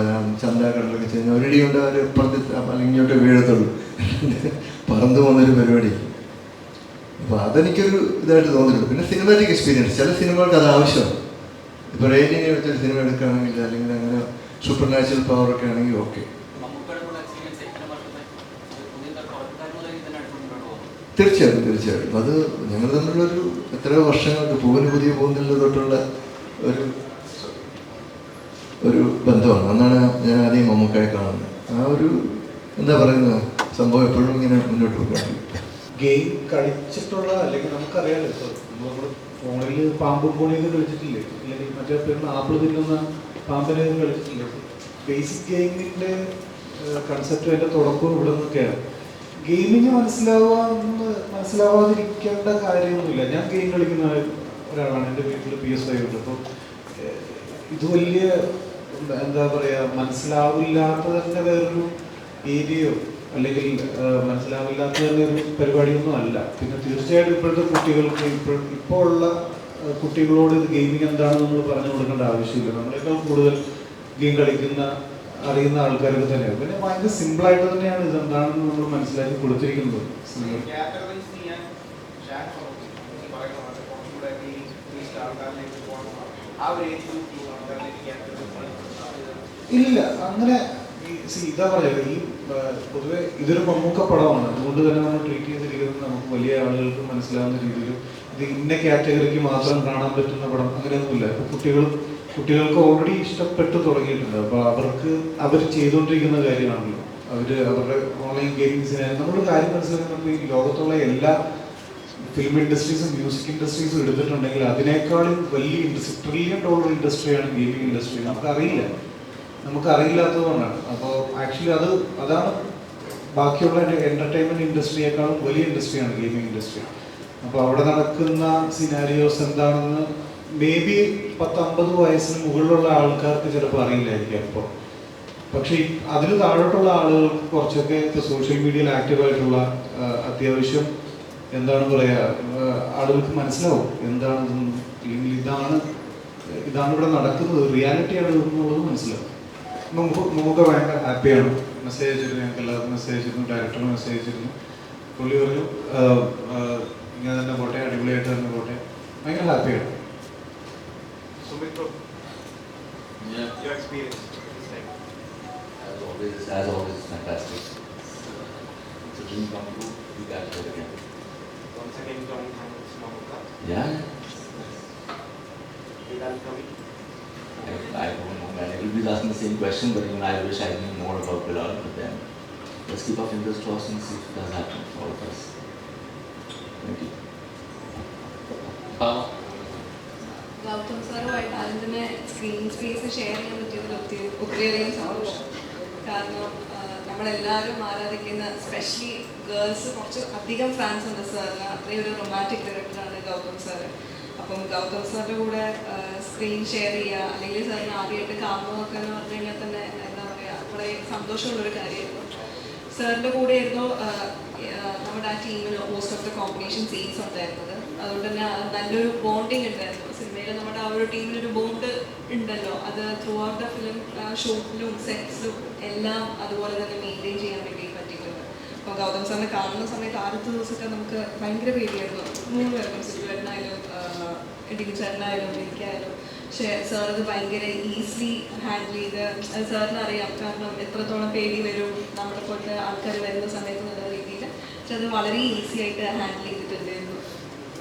Speaker 3: ചന്താക്കളിലൊക്കെ ചെയ്യുന്ന ഒരിടി കൊണ്ട് അവർ പുറത്ത് അല്ലെങ്കിൽ ഇങ്ങോട്ട് വീഴത്തുള്ളൂ. *laughs* പറന്നു പോകുന്നൊരു പരിപാടി. അപ്പോൾ അതെനിക്കൊരു ഇതായിട്ട് തോന്നിയിട്ടുണ്ട്. പിന്നെ സിനിമാറ്റിക് എക്സ്പീരിയൻസ് ചില സിനിമകൾക്ക് അത് ആവശ്യമാണ്. ഇപ്പോൾ റേഡിയോ വെച്ചൊരു സിനിമ എടുക്കുകയാണെങ്കിൽ അല്ലെങ്കിൽ അങ്ങനെ സൂപ്പർ നാച്ചുറൽ പവർ ഒക്കെ ആണെങ്കിൽ ഓക്കെ തീർച്ചയായിട്ടും തീർച്ചയായിട്ടും. അത് ഞങ്ങൾ തമ്മിലൊരു എത്രയോ വർഷങ്ങൾക്ക് പൂവിന് പുതിയ പോകുന്നില്ല തൊട്ടുള്ള ഒരു ഒരു ബന്ധമാണ്. അന്നാണ് ഞാൻ ആദ്യം മമ്മൂക്കായി കാണുന്നത്. ആ ഒരു എന്താ പറയുന്നത്? സംഭവം എപ്പോഴും ഇങ്ങനെ മുന്നോട്ട് പോകുകയാണ്
Speaker 1: ഗെയിം കളിച്ചിട്ടുള്ള അല്ലെങ്കിൽ നമുക്കറിയാലോ ഇപ്പോൾ നമ്മൾ ഫോണിൽ പാമ്പും കോണിയൊക്കെ കളിച്ചിട്ടില്ലേ? അല്ലെങ്കിൽ മറ്റേ പേരിൽ ആപ്പിൾ തിന്നുന്ന പാമ്പിനെ കളിച്ചിട്ടില്ലേ? ബേസിക് ഗെയിമിന്റെ കൺസെപ്റ്റ് അതിന്റെ തുടക്കവും ഇവിടെ നിന്നൊക്കെയാണ്. ഗെയിമിങ് മനസ്സിലാവാന്ന് മനസ്സിലാവാതിരിക്കേണ്ട കാര്യമൊന്നുമില്ല. ഞാൻ ഗെയിം കളിക്കുന്ന ഒരാളാണ് എന്റെ വീട്ടിൽ പി എസ് ഐ ഉണ്ട്. അപ്പോൾ ഇത് വലിയ എന്താ- എന്താ പറയുക മനസ്സിലാവില്ലാത്ത തന്നെ വേറൊരു ഏരിയയോ അല്ലെങ്കിൽ മനസ്സിലാവില്ലാത്ത തന്നെ ഒരു പരിപാടിയൊന്നും അല്ല. പിന്നെ തീർച്ചയായിട്ടും ഇപ്പോഴത്തെ കുട്ടികൾക്ക് ഇപ്പോൾ ഇപ്പോൾ ഉള്ള കുട്ടികളോട് ഇത് ഗെയിമിംഗ് എന്താണെന്ന് നമ്മൾ പറഞ്ഞു കൊടുക്കേണ്ട ആവശ്യമില്ല. നമ്മളേക്കാൾ കൂടുതൽ ഗെയിം കളിക്കുന്ന അറിയുന്ന ആൾക്കാരൊക്കെ തന്നെയാണ്. പിന്നെ ഭയങ്കര സിമ്പിളായിട്ട് തന്നെയാണ് ഇത് എന്താണെന്ന് നമ്മൾ മനസ്സിലാക്കി കൊടുത്തിരിക്കുന്നത്. ഇല്ല അങ്ങനെ ഇതാ പറയുക ഈ പൊതുവെ ഇതൊരു മമ്മൂക്ക പടമാണ്. അതുകൊണ്ട് തന്നെ നമ്മൾ ട്രീറ്റ് ചെയ്തിരിക്കുന്നത് നമുക്ക് വലിയ ആളുകൾക്ക് മനസ്സിലാവുന്ന രീതിയിൽ ഇത് ഇന്ന കാറ്റഗറിക്ക് മാത്രം കാണാൻ പറ്റുന്ന പടം അങ്ങനെയൊന്നുമില്ല. ഇപ്പൊ കുട്ടികൾ കുട്ടികൾക്ക് ഓൾറെഡി ഇഷ്ടപ്പെട്ടു തുടങ്ങിയിട്ടുണ്ട്. അപ്പൊ അവർക്ക് അവർ ചെയ്തുകൊണ്ടിരിക്കുന്ന കാര്യമാണല്ലോ. അവർ അവരുടെ ഓൺലൈൻ ഗെയിംസിനെ നമ്മളൊരു കാര്യം മനസ്സിലാക്കുന്നത് ഈ ലോകത്തുള്ള എല്ലാ ഫിലിം ഇൻഡസ്ട്രീസും മ്യൂസിക് ഇൻഡസ്ട്രീസും എടുത്തിട്ടുണ്ടെങ്കിൽ അതിനേക്കാളും വലിയ ഇൻഡസ്ട്രി ട്രില്യൺ ഡോളർ ഇൻഡസ്ട്രിയാണ് ഗെയിമിംഗ് ഇൻഡസ്ട്രി നമുക്കറിയില്ല. നമുക്ക് അറിയില്ലാത്തതുകൊണ്ടാണ് അപ്പോൾ ആക്ച്വലി അത് അതാണ് ബാക്കിയുള്ള എന്റർടൈൻമെന്റ് ഇൻഡസ്ട്രിയേക്കാളും വലിയ ഇൻഡസ്ട്രിയാണ് ഗെയിമിംഗ് ഇൻഡസ്ട്രി അപ്പോൾ അവിടെ നടക്കുന്ന സിനാരിയോസ് എന്താണെന്ന് മേ ബി പത്തമ്പത് വയസ്സിന് മുകളിലുള്ള ആൾക്കാർക്ക് ചിലപ്പോൾ അറിയില്ലായിരിക്കും അപ്പോൾ പക്ഷേ അതിന് താഴോട്ടുള്ള ആളുകൾക്ക് കുറച്ചൊക്കെ സോഷ്യൽ മീഡിയയിൽ ആക്റ്റീവായിട്ടുള്ള അത്യാവശ്യം എന്താണ് പറയുക ആളുകൾക്ക് മനസ്സിലാവും എന്താണ് ഇതാണ് ഇതാണ് ഇവിടെ നടക്കുന്നത് റിയാലിറ്റി ആണ് എന്നുള്ളത് മനസ്സിലാവും. നമുക്ക് നമുക്ക് ഭയങ്കര ഹാപ്പിയാണ് മെസ്സേജ് അയച്ചിരുന്നു ഞങ്ങൾക്ക് എല്ലാവർക്കും മെസ്സേജ് അയച്ചിരുന്നു ഡയറക്ടറിന് മെസ്സേജ് അയച്ചിരുന്നു പുള്ളി പറഞ്ഞു "ആഹ്, ആഹ്, ഇങ്ങനെ തന്നെ പോട്ടെ അടിപൊളിയായിട്ട് തന്നെ പോട്ടെ ഭയങ്കര ഹാപ്പിയാണ്
Speaker 7: സുമിത്രോ
Speaker 8: Yeah,
Speaker 7: your experience
Speaker 8: as always, as always, fantastic. It's a dream come true. You guys do it again.
Speaker 7: once again coming from Mamuka
Speaker 8: Yeah.
Speaker 7: Bilal coming
Speaker 8: I, I don't know, man. Everybody's asking the same question, but even I wish I knew more about Bilal. But then, let's keep our fingers crossed and see if it does happen for all of us. Thank you.
Speaker 5: ഭാവ
Speaker 9: ഗൗതം സാറുമായിട്ട് അതിൻ്റെ screen space share ചെയ്യാൻ പറ്റിയതിൽ ഒത്തിരി ഒത്തിരിയധികം സന്തോഷം കാരണം ആ, നമ്മളെല്ലാവരും ആരാധിക്കുന്ന സ്പെഷ്യലി ഗേൾസ് കുറച്ച് അധികം ഫാൻസ് ഉണ്ട് സാറിന് അത്രയും ഒരു റൊമാൻറ്റിക് ഡയറക്ടറാണ് ഗൗതം സാറ് അപ്പം ഗൗതം സാറിന്റെ കൂടെ സ്ക്രീൻ ഷെയർ ചെയ്യുക അല്ലെങ്കിൽ സാറിന് ആദ്യമായിട്ട് കാണുന്നതൊക്കെ എന്ന് പറഞ്ഞു കഴിഞ്ഞാൽ തന്നെ എന്താ പറയുക വളരെ സന്തോഷമുള്ളൊരു കാര്യമായിരുന്നു. സാറിന്റെ കൂടെ ആയിരുന്നു നമ്മുടെ ആ ടീമിൽ most of the combination scenes ഉണ്ടായിരുന്നത്. അതുകൊണ്ട് തന്നെ നല്ലൊരു ബോണ്ടിങ് ഉണ്ടായിരുന്നു. സിനിമയിൽ നമ്മുടെ ആ ഒരു ടീമിനൊരു ബോണ്ട് ഉണ്ടല്ലോ. അത് ത്രൂ ഔട്ട് ദ ഫിലിം ഷൂട്ടിലും സെറ്റ്സിലും എല്ലാം അതുപോലെ തന്നെ മെയിന്റെയിൻ ചെയ്യാൻ വേണ്ടി പറ്റിയിട്ടുണ്ട്. അപ്പോൾ ഗൗതം സാറിനെ കാണുന്ന സമയത്ത് ആദ്യത്തെ ദിവസമൊക്കെ നമുക്ക് ഭയങ്കര പേടിയായിരുന്നു. മൂന്ന് പേർക്കും സിറ്റുവേട്ടനായാലും ഡിഗി ചേട്ടനായാലും എനിക്കായാലും പക്ഷേ സാർ അത് ഭയങ്കര ഈസി ഹാൻഡിൽ ചെയ്ത് സാറിന് അറിയാം. കാരണം എത്രത്തോളം പേടി വരും നമ്മുടെ പോലത്തെ ആൾക്കാർ വരുന്ന സമയത്ത് എന്നുള്ള രീതിയിൽ പക്ഷെ അത് വളരെ ഈസി ആയിട്ട് ഹാൻഡിൽ ചെയ്തിട്ടുണ്ടായിരുന്നു.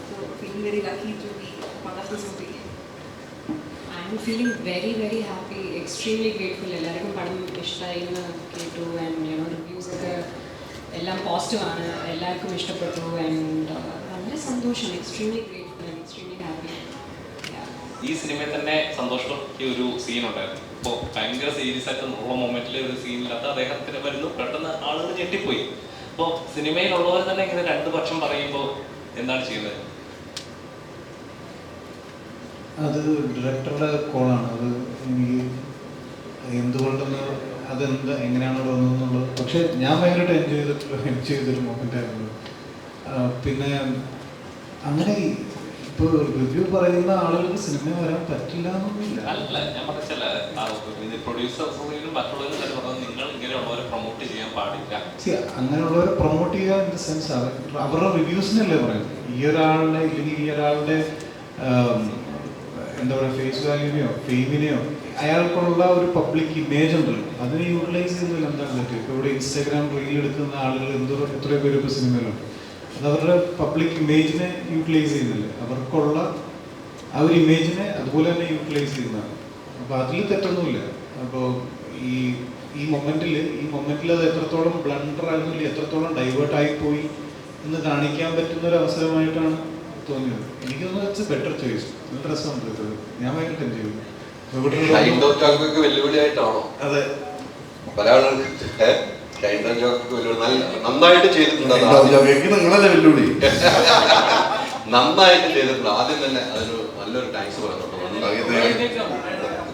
Speaker 9: So feel very lucky to be one of
Speaker 10: this movie very very happy extremely grateful. എല്ലാവർക്കും പടം ഇഷ്ടമായി എന്ന് കേട്ടു. ആൻഡ് യുനോ റിവ്യൂസ് ഒക്കെ എല്ലാം പോസിറ്റീവ് ആണ്. എല്ലാവർക്കും ഇഷ്ടപ്പെട്ടു. ആൻഡ് വളരെ സന്തോഷം. എക്സ്ട്രീംലി ഹാപ്പി
Speaker 5: ഈ സിനിമയിൽ തന്നെ സന്തോഷ് ഒരു സീൻ ഉണ്ടായിരുന്നു. അപ്പോൾ ഭയങ്കര സീരിയസ് ആയിട്ട് ഉള്ള മൊമെന്റിൽ ഒരു സീനില്ലാത്ത അദ്ദേഹത്തിന് വരുന്നു. പെട്ടെന്ന് ആളുകൾ ഞെട്ടിപ്പോയി. അപ്പോൾ സിനിമയിലുള്ളവർ തന്നെ ഇങ്ങനെ രണ്ട് പക്ഷം പറയുമ്പോൾ എന്താണ് ചെയ്യുന്നത്?
Speaker 1: അത് ഡയറക്ടറുടെ കോളാണ് അത് എനിക്ക് എന്തുകൊണ്ടെന്ന് അതെന്ത് എങ്ങനെയാണ് തോന്നുന്നുള്ളത് പക്ഷെ ഞാൻ ഭയങ്കരമായിട്ട് എൻജോയ് ചെയ്തിട്ടുള്ള എൻജോയ് ചെയ്തൊരു മൊമെന്റ് ആയിരുന്നു. പിന്നെ അങ്ങനെ റിവ്യൂ പറയുന്ന ആളുകൾക്ക് സിനിമ വരാൻ പറ്റില്ല എന്നൊന്നുമില്ല.
Speaker 5: അല്ല ഞാൻ പറഞ്ഞല്ല ഇത് പ്രൊഡ്യൂസേഴ്സിനും മറ്റുള്ളവരും തന്നെ പറഞ്ഞു നിങ്ങൾ ഇങ്ങനെയുള്ളവരെ പ്രൊമോട്ട് ചെയ്യാൻ പാടില്ല.
Speaker 1: അങ്ങനെയുള്ളവരെ പ്രൊമോട്ട് ചെയ്യുക ഇൻ ദ സെൻസ് അവരുടെ റിവ്യൂസിനല്ലേ പറയുന്നത്? ഈ ഒരാളുടെ ഇല്ലെങ്കിൽ ഈ ഒരാളുടെ എന്താ പറയുക ഫേസ് വാല്യൂവിനെയോ ഫെയിമിനെയോ അയാൾക്കുള്ള ഒരു പബ്ലിക് ഇമേജ് ഉണ്ടല്ലോ. അതിനെ യൂട്ടിലൈസ് ചെയ്യുന്നതിൽ എന്താണ് പറ്റുക ഇപ്പോൾ ഇവിടെ ഇൻസ്റ്റാഗ്രാം റീൽ എടുക്കുന്ന ആളുകൾ എന്തോ എത്രയോ പേര് ഇപ്പോൾ സിനിമയിലുണ്ട് അത് അവരുടെ പബ്ലിക് ഇമേജിനെ യൂട്ടിലൈസ് ചെയ്യുന്നില്ല. അവർക്കുള്ള ആ ഒരു ഇമേജിനെ അതുപോലെ തന്നെ യൂട്ടിലൈസ് ചെയ്യുന്നതാണ്. അപ്പോൾ അതിൽ തെറ്റൊന്നുമില്ല. അപ്പോൾ ഈ ഈ മൊമെന്റിൽ ഈ മൊമെന്റിൽ അത് എത്രത്തോളം ബ്ലണ്ടർ ആയിരുന്നില്ല എത്രത്തോളം ഡൈവേർട്ട് ആയി പോയി എന്ന് കാണിക്കാൻ പറ്റുന്ന ഒരു അവസരമായിട്ടാണ് തോന്നിയത്. എനിക്ക് തോന്നുന്നത് ഇറ്റ്സ് ബെറ്റർ ചോയ്സ് നല്ല രസമാണ് ഇത്. ഞാൻ ഭയങ്കര എൻജോയ് ചെയ്തു
Speaker 4: വെല്ലുവിളിയായിട്ടാണോ?
Speaker 1: അതെ.
Speaker 4: പല ഷൈൻഡോ നല്ല നന്നായിട്ട് ചെയ്തിട്ടുണ്ട്
Speaker 2: നിങ്ങളല്ലേ വെല്ലുവിളി? *laughs*
Speaker 4: നന്നായിട്ട് ചെയ്തിട്ടുണ്ട്. ആദ്യം തന്നെ അതിന് നല്ലൊരു താങ്ക്സ് പറയുന്നുണ്ട്.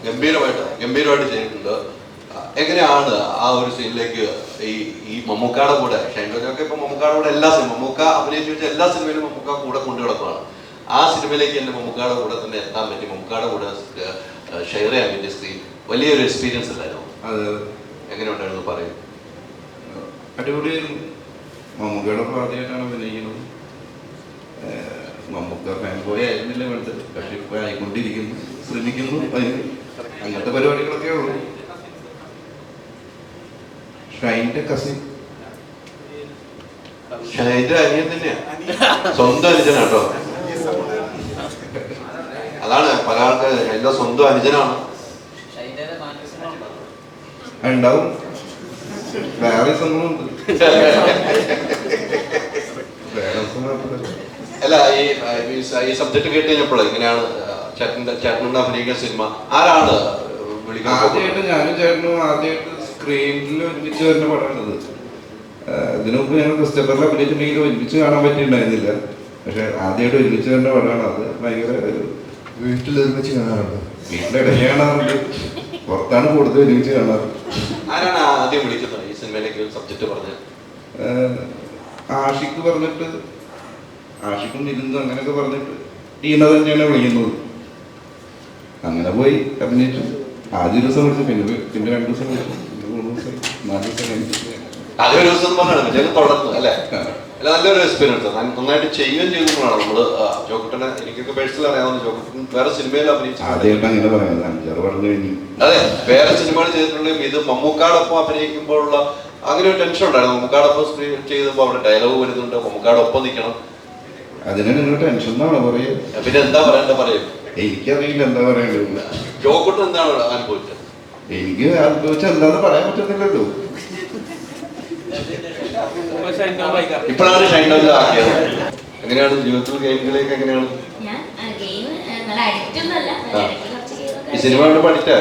Speaker 4: ഗംഭീരമായിട്ട് ഗംഭീരമായിട്ട് ചെയ്തിട്ടുണ്ട്. എങ്ങനെയാണ് ആ ഒരു സീനിലേക്ക് ഈ ഈ മമ്മൂക്കാടെ കൂടെ ഷൈൻഡോജൊക്കെ ഇപ്പൊ മമ്മൂക്കാടെ കൂടെ എല്ലാ സിനിമ മമ്മൂക്ക അഭിനയിച്ചു എല്ലാ സിനിമയിലും മമ്മൂക്ക കൂടെ കൊണ്ടു കിടക്കുകയാണ് ആ സിനിമയിലേക്ക് എന്റെ മമ്മൂക്കാടെ കൂടെ തന്നെ എത്താൻ പറ്റി. മമ്മൂക്കാടെ കൂടെ ഷെയർ ചെയ്യാൻ പറ്റിയ സ്ക്രീൻ വലിയൊരു എക്സ്പീരിയൻസ് അല്ലായിരുന്നു?
Speaker 2: അത്
Speaker 4: എങ്ങനെ ഉണ്ടായിരുന്നു പറയും.
Speaker 2: അടിപൊളിയായിരുന്നു മമ്മൂക്കയുടെ പാർട്ടിയായിട്ടാണ് അഭിനയിക്കുന്നത്. മമ്മൂക്ക ഫാൻ ബോയ് ആയിരുന്നില്ല വേണ്ടത് പക്ഷെ ഇപ്പൊ ആയിക്കൊണ്ടിരിക്കുന്നു. ശ്രമിക്കുന്നു. അങ്ങനത്തെ പരിപാടികളൊക്കെ ഉള്ളു. ഷൈന്റെ കസിൻ
Speaker 4: ഷൈന്റെ അനിയൻ തന്നെയാ. സ്വന്തം അനുജനാട്ടോ. അതാണ് പല ആൾക്കാർ എല്ലാം സ്വന്തം അനുജനാണ്.
Speaker 2: ഉണ്ടാവും. വേറെ സംഭവമുണ്ട്.
Speaker 4: അല്ല ഈ ഈ സബ്ജക്ട് കേട്ട് കഴിഞ്ഞപ്പോൾ എങ്ങനെയാണ് ചേട്ടന്റെ ചേട്ടനുണ്ട് അഭിനയിക്കുന്ന സിനിമ. ആരാണ്
Speaker 2: ആദ്യമായിട്ട് ഞാനും ചേട്ടനും ആദ്യമായിട്ട് സ്ക്രീനിൽ ഒരുമിച്ച് വരുന്ന പടമാണിത്. ഇതിനുമുമ്പ് ഇതിനു മുമ്പ് ഞങ്ങൾ ക്രിസ്റ്റഫറിൽ അഭിനയിച്ചിട്ടുണ്ടെങ്കിൽ ഒരുമിച്ച് കാണാൻ പറ്റിയിട്ടുണ്ടായിരുന്നില്ല. പക്ഷെ ആദ്യമായിട്ട് ഒരുമിച്ച് വരുന്ന പടമാണ്. അത് ഭയങ്കര ഒരു
Speaker 3: വീട്ടിൽ ഒരുമിച്ച് കാണാറുണ്ട്.
Speaker 2: വീട്ടിലിടയ്ക്ക് കാണാറുണ്ട്. പുറത്താണ് കൂടുതൽ ഒരുമിച്ച് കാണാറ്.
Speaker 4: ആരാണ് ആദ്യം വിളിക്കുന്നത്? സിനിമയിലേക്ക്
Speaker 2: ആഷിക്ക് പറഞ്ഞിട്ട് ആഷിക്കും ഇരുന്ന് അങ്ങനെയൊക്കെ പറഞ്ഞിട്ട് ടീന തന്നെയാണ് വിളിക്കുന്നത്. അങ്ങനെ പോയി അഭിനയിച്ചു. ആദ്യ ദിവസം വിളിച്ചു പിന്നെ പിന്നെ രണ്ടു ദിവസം വിളിച്ചു. മൂന്ന് ദിവസം നാല് ദിവസം കഴിഞ്ഞിട്ട്
Speaker 4: ദിവസം പറഞ്ഞാണ് തുടർന്നു അല്ലേ? അല്ല നല്ലൊരു എക്സ്പീരിയൻസ് നന്നായിട്ട് ചെയ്യുകയും ചെയ്തതാണ് നമ്മൾ ജോക്കുട്ടനെ എനിക്കൊക്കെ പേഴ്സണൽ അറിയാവുന്ന ജോക്കുട്ടൻ വേറെ സിനിമയിൽ അഭിനയിച്ചു അതെ വേറെ സിനിമകൾ ചെയ്തിട്ടുണ്ടെങ്കിൽ ഇത് മമ്മൂക്കാടൊപ്പം അഭിനയിക്കുമ്പോഴുള്ള അങ്ങനെ ഒരു ടെൻഷൻ ഉണ്ടായിരുന്നു. മമ്മൂക്കാടൊപ്പം സ്ക്രീൻ ചെയ്തപ്പോൾ അവിടെ ഡയലോഗ് വരുന്നുണ്ട്. മമ്മൂക്കാടൊപ്പം നിൽക്കണം.
Speaker 2: അതിന് നിങ്ങൾ ടെൻഷൻ എന്നാണ് പറയുക
Speaker 4: പിന്നെ എന്താ പറയണ്ട പറയും.
Speaker 2: എനിക്കറിയില്ല എന്താ പറയേണ്ടത്.
Speaker 4: ജോക്കുട്ടൻ എന്താണ് അനുഭവിച്ചത്?
Speaker 2: എനിക്ക് അനുഭവിച്ചാൽ എന്താന്ന് പറയാൻ പറ്റുന്നില്ലല്ലോ
Speaker 4: ഇപ്പോഴാണ് ഷൈൻഡോജ് ആക്കിയത്. എങ്ങനെയാണ് ജീവിതത്തിൽ ഗെയിമുകളിലേക്ക് എങ്ങനെയാണ്? ഈ സിനിമ കണ്ട്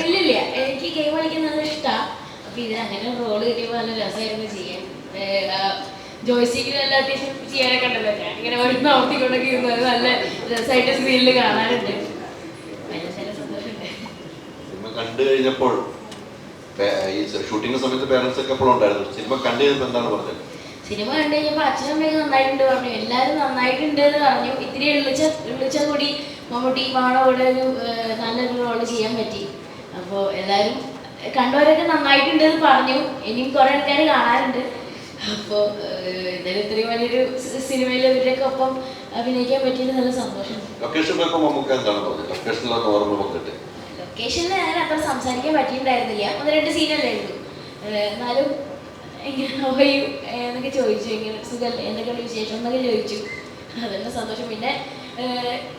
Speaker 11: ഇല്ലില്ല. എനിക്ക് ഗെയിം കളിക്കാൻ നല്ല ഇഷ്ടമാണ് അപ്പൊ ഇതിന് അങ്ങനെ റോൾ കിട്ടിയപ്പോൾ നല്ല രസമായിരുന്നു ചെയ്യാൻ. ജോയ്സ്റ്റിക്കിൽ നല്ല അത്യാവശ്യം ചെയ്യാനൊക്കെ ഉണ്ടല്ലോ. ഞാൻ ഇങ്ങനെ ഒരു നവർത്തിക്കൊണ്ടൊക്കെ ഇരുന്നത് നല്ല രസമായിട്ട് സ്ക്രീനിൽ
Speaker 4: സിനിമ കണ്ടു കഴിഞ്ഞപ്പോൾ ഈ ഷൂട്ടിംഗ് സമയത്ത് പേരൻസ് ഒക്കെ എപ്പോഴും ഉണ്ടായിരുന്നു. സിനിമ കണ്ടു കഴിഞ്ഞപ്പോൾ എന്താണ് പറഞ്ഞത്?
Speaker 11: സിനിമ കണ്ടു കഴിഞ്ഞപ്പോൾ അച്ഛനും അമ്മയും നന്നായിട്ടുണ്ട് പറഞ്ഞു. എല്ലാവരും നന്നായിട്ടുണ്ട് എന്ന് പറഞ്ഞു. ഇത്തിരി എളിച്ച എളിച്ച കൂടി മമ്മൂട്ടി മാണോടെ ഒരു നല്ലൊരു റോൾ ചെയ്യാൻ പറ്റി. അപ്പോൾ എല്ലാവരും കണ്ടവരൊക്കെ നന്നായിട്ടുണ്ട് എന്ന് പറഞ്ഞു. ഇനിയും കുറേ ആൾക്കാർ കാണാറുണ്ട്. അപ്പോൾ എന്തായാലും ഇത്രയും വലിയൊരു സിനിമയിൽ ഇവരുടെയൊക്കെ ഒപ്പം അഭിനയിക്കാൻ പറ്റിയത് നല്ല സന്തോഷം.
Speaker 4: ലൊക്കേഷൻ ഓർമ്മ വന്നിട്ട്.
Speaker 11: ലൊക്കേഷനിൽ അങ്ങനെ അത്ര സംസാരിക്കാൻ പറ്റിയിട്ടുണ്ടായിരുന്നില്ല. ഒന്ന് രണ്ട് സീനല്ലേ ഉള്ളൂ. ഏഹ് എന്നാലും ഇങ്ങനെ എന്നൊക്കെ ചോദിച്ചു. ഇങ്ങനെ സുഖമല്ലേ എന്തൊക്കെയുള്ള വിശേഷം? എന്നൊക്കെ ചോദിച്ചു. അതെന്നെ സന്തോഷം. പിന്നെ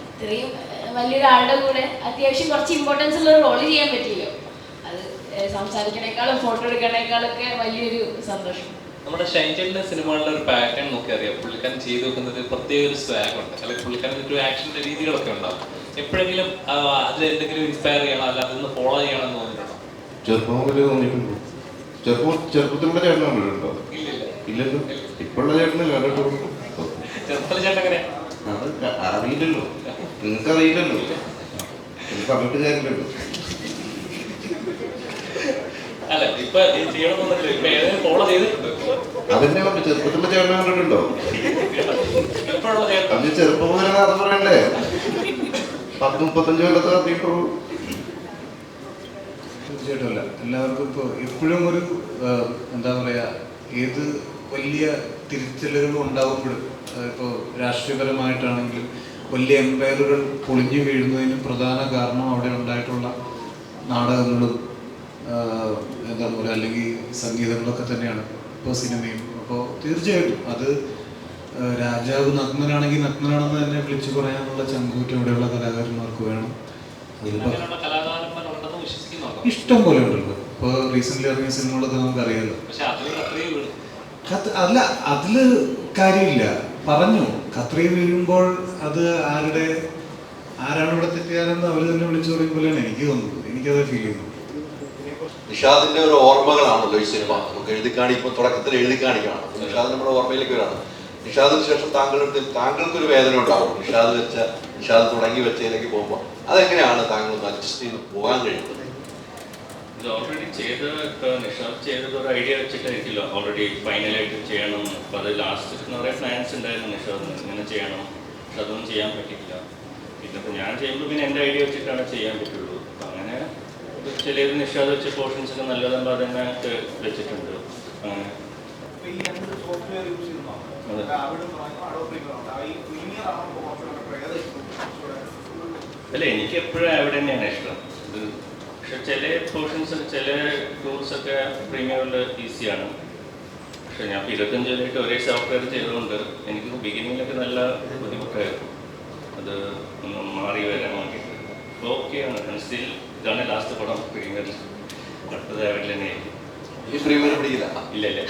Speaker 11: ഇത്രയും വലിയൊരാളുടെ കൂടെ അത്യാവശ്യം കുറച്ച് ഇമ്പോർട്ടൻസ് ഉള്ള റോൾ ചെയ്യാൻ പറ്റിയല്ലോ. അത് സംസാരിക്കണേക്കാളും ഫോട്ടോ എടുക്കണേക്കാളൊക്കെ വലിയൊരു സന്തോഷം.
Speaker 5: നമ്മുടെ ഷൈൻചേട്ടന്റെ സിനിമകളിലെ ഒരു പാറ്റേൺ നോക്കി അറിയാം പുള്ളിക്കാരൻ ചെയ്തു വെക്കുന്നത് പ്രത്യേക ഒരു സ്വാഗ് ഉണ്ട്. അല്ലെങ്കിൽ പുള്ളിക്കാരൻ ഒരു ആക്ഷന്റെ രീതികളൊക്കെ ഉണ്ടാവും. എപ്പോഴെങ്കിലും അതിൽ എന്തെങ്കിലും ഇൻസ്പയർ ചെയ്യണം അല്ല അതൊന്ന് ഫോളോ ചെയ്യണം എന്ന് തോന്നിയിട്ടുണ്ടോ?
Speaker 2: ചെറുപ്പം മുതൽ തോന്നിയിട്ടുണ്ട്. ചെറുപ്പം ചെറുപ്പത്തിലുള്ള ചേട്ടൻ കണ്ടിട്ടുണ്ടോ?
Speaker 5: ഇല്ലില്ല.
Speaker 2: ഇപ്പോഴുള്ള ചേട്ടന് കണ്ടിട്ടുള്ളൂ.
Speaker 5: ചെറുപ്പത്തിൽ ചേട്ടൻ എങ്ങനെയാ?
Speaker 2: അത് അറിയില്ലല്ലോ. നിങ്ങൾക്ക് അറിയില്ലല്ലോ പറഞ്ഞിട്ട് കാര്യമില്ലല്ലോ
Speaker 5: അല്ല ഇപ്പൊ ഏതെങ്കിലും ഫോളോ ചെയ്തിട്ടുണ്ടോ?
Speaker 2: അതെന്നെ പറഞ്ഞു ചെറുപ്പത്തിലുള്ള ചേട്ടനെ കണ്ടിട്ടുണ്ടോ? അത് ചെറുപ്പം മുതലേ അത് പറയണ്ടേ? പത്ത് മുപ്പത്തഞ്ച് കൊല്ലത്തെ കത്തിയിട്ടുള്ളൂ.
Speaker 1: തീർച്ചയായിട്ടും എല്ലാവർക്കും ഇപ്പോൾ എപ്പോഴും ഒരു എന്താ പറയുക ഏത് വലിയ തിരുത്തലുകൾ ഉണ്ടാകുമ്പോഴും ഇപ്പോൾ രാഷ്ട്രീയപരമായിട്ടാണെങ്കിലും വലിയ എംപയറുകൾ പൊളിഞ്ഞു വീഴുന്നതിന് പ്രധാന കാരണം അവിടെ ഉണ്ടായിട്ടുള്ള നാടകങ്ങളും എന്താ പറയുക അല്ലെങ്കിൽ സംഗീതങ്ങളൊക്കെ തന്നെയാണ്. ഇപ്പോൾ സിനിമയും. അപ്പോൾ തീർച്ചയായിട്ടും അത് രാജാവ് നഗ്നനാണെങ്കിൽ നഗ്നനാണെന്ന് തന്നെ വിളിച്ചു പറയാനുള്ള ചങ്കൂറ്റം ഇവിടെയുള്ള കലാകാരന്മാർക്ക് വേണം. ഇഷ്ടം പോലെ ഉണ്ടല്ലോ. ഇപ്പോൾ റീസെന്റ് ഇറങ്ങിയ സിനിമകളൊക്കെ നമുക്കറിയാലോ. അല്ല അതിൽ കാര്യമില്ല. പറഞ്ഞു. കത്രി വീഴുമ്പോൾ അത് ആരുടെ ആരാണ് ഇവിടെ തെറ്റുകാരെന്ന് അവർ തന്നെ വിളിച്ചു പറയും പോലെയാണ് എനിക്ക് തോന്നുന്നത്. എനിക്കത് ഫീൽ ചെയ്യുന്നു
Speaker 4: നിഷാദിന്റെ ഒരു ഓർമ്മകളാണല്ലോ ഈ സിനിമ. നമുക്ക് എഴുതി കാണി ഇപ്പൊ തുടക്കത്തിൽ എഴുതി കാണിക്കണം നിഷാദ് നമ്മുടെ ഓർമ്മയിലേക്ക് വരാണ്. നിഷാദിന് ശേഷം താങ്കളുടെ താങ്കൾക്ക് ഒരു വേദന ഉണ്ടാവും. നിഷാദ് വെച്ച നിഷാദ് തുടങ്ങി വെച്ചതിലേക്ക് പോകുമ്പോൾ അതെങ്ങനെയാണ് താങ്കൾ അഡ്ജസ്റ്റ് ചെയ്ത് പോകാൻ കഴിയുന്നത്?
Speaker 12: ഇത് ഓൾറെഡി ചെയ്ത് നിഷാദ് ചെയ്തത് ഒരു ഐഡിയ വെച്ചിട്ടായിരിക്കില്ല. ഓൾറെഡി ഫൈനലായിട്ട് ചെയ്യണം. അപ്പൊ അത് ലാസ്റ്റ് നിറയെ പ്ലാൻസ് ഉണ്ടായിരുന്നു നിഷാദിന്. ഇങ്ങനെ ചെയ്യണം. പക്ഷെ അതൊന്നും ചെയ്യാൻ പറ്റിയില്ല പിന്നെ ഞാൻ ചെയ്യുമ്പോൾ പിന്നെ എന്റെ ഐഡിയ വെച്ചിട്ടാണ് ചെയ്യാൻ പറ്റുള്ളൂ. ചിലത് നിഷാദ് വെച്ച പോർഷൻസ് ഒക്കെ നല്ലതാകുമ്പോൾ അതന്നെ വെച്ചിട്ടുണ്ട്. അങ്ങനെ. അല്ല എനിക്ക് എപ്പോഴും അവിടെ തന്നെയാണ് ഇഷ്ടം. പക്ഷെ ചില പോർഷൻസ് ചില ടൂൾസ് ഒക്കെ പ്രീമിയറിൽ ഈസിയാണ് പക്ഷെ ഞാൻ ഇരുപത്തഞ്ച് വരെയായിട്ട് ഒരേ സോഫ്റ്റ്വെയർ ചെയ്തുകൊണ്ട് എനിക്ക് ബിഗിനിങ്ങിലൊക്കെ നല്ല ബുദ്ധിമുട്ടായിരുന്നു. അത് ഒന്ന് മാറി വരാൻ വേണ്ടിയിട്ട്. ഓക്കെയാണ് സ്റ്റിൽ ഇതാണ് ലാസ്റ്റ് പടം. പ്രീമിയർ അടുത്തത് അവിടെ തന്നെയായിരിക്കും.
Speaker 4: ഈ പ്രീമിയർ പിടിക്കില്ല.
Speaker 12: ഇല്ല ഇല്ല.